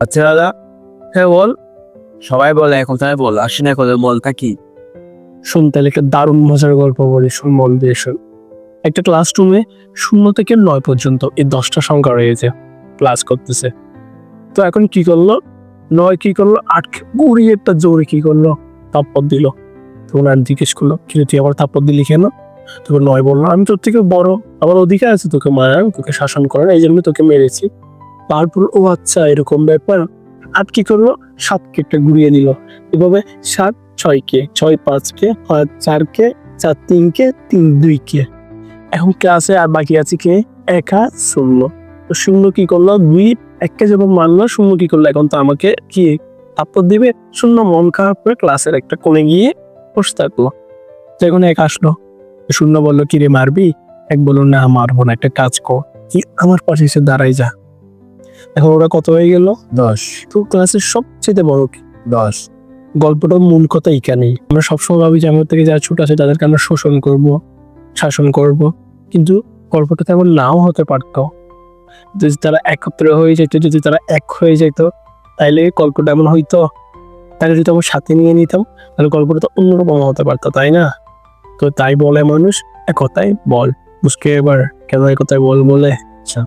আচ্ছা দাদা। হ্যাঁ বল। সবাই বলে, এখন তাই বল আসি না করে বলটা কি? শুন, তাহলে একটা দারুণ মজার গল্প বলি, শুন, মন দিয়ে শুন। একটা ক্লাসরুমে শূন্য থেকে নয় পর্যন্ত এই দশটা সংখ্যা রয়েছে ক্লাস করতেছে। তো এখন কি করল? নয় কি করল? আট গুড়িয়ে একটা জোরে কি করল? থাপ্পড় দিল। তো ওনার জিজ্ঞেস করল কিন্তু তুই আবার থাপ্পড় দিলি কেন? তোকে নয় বলল, আমি তোর থেকে বড় আমার অধিকার আছে তোকে মারার তোকে শাসন করার এই জন্য তোকে মেরেছি। তারপর ও আচ্ছা এরকম ব্যাপার। আট কি করল? সাতকে একটা ঘুরিয়ে নিল। এভাবে সাত ছয় কে ছয় পাঁচ কে পাঁচ চার কে চার তিন দুই কে এখন ক্লাসে আর বাকি আছে কে? একা শূন্য। তো শূন্য কি করল? দুই, এককে যখন মানলো শূন্য কি করল? এখন তো আমাকে কি তারপর দিবে? শূন্য মন খারাপ করে ক্লাসের একটা কোণে গিয়ে বসে থাকল। যখন এক আসলো। শূন্য বলল কি রে মারবি? এক বলল, না, মারবো না, একটা কাজ কর। কি আমার পাশে এসে দাঁড়াই যা। এখন ওরা কত হয়ে গেল? দশ। তো ক্লাসের সবচেয়ে বড় কি? দশ। গল্পটার মূল কথা এখানেই। আমরা সবসময় ভাবি যে আমার থেকে যারা ছোট আছে তাদেরকে আমরা শোষণ করব শাসন করব। কিন্তু গল্পটা তেমন নাও হতে পারতো। যদি তারা একত্র হয়ে যেত যদি তারা এক হয়ে যেত তাইলে গল্পটা এমন হইতো। তাহলে যদি আমার সাথে নিয়ে নিতাম তাহলে গল্পটা তো অন্যরকম হতে পারতো তাই না? তো তাই বলে মানুষ একতাই বল। বুঝকে এবার কেন একতাই বল বলে? আচ্ছা।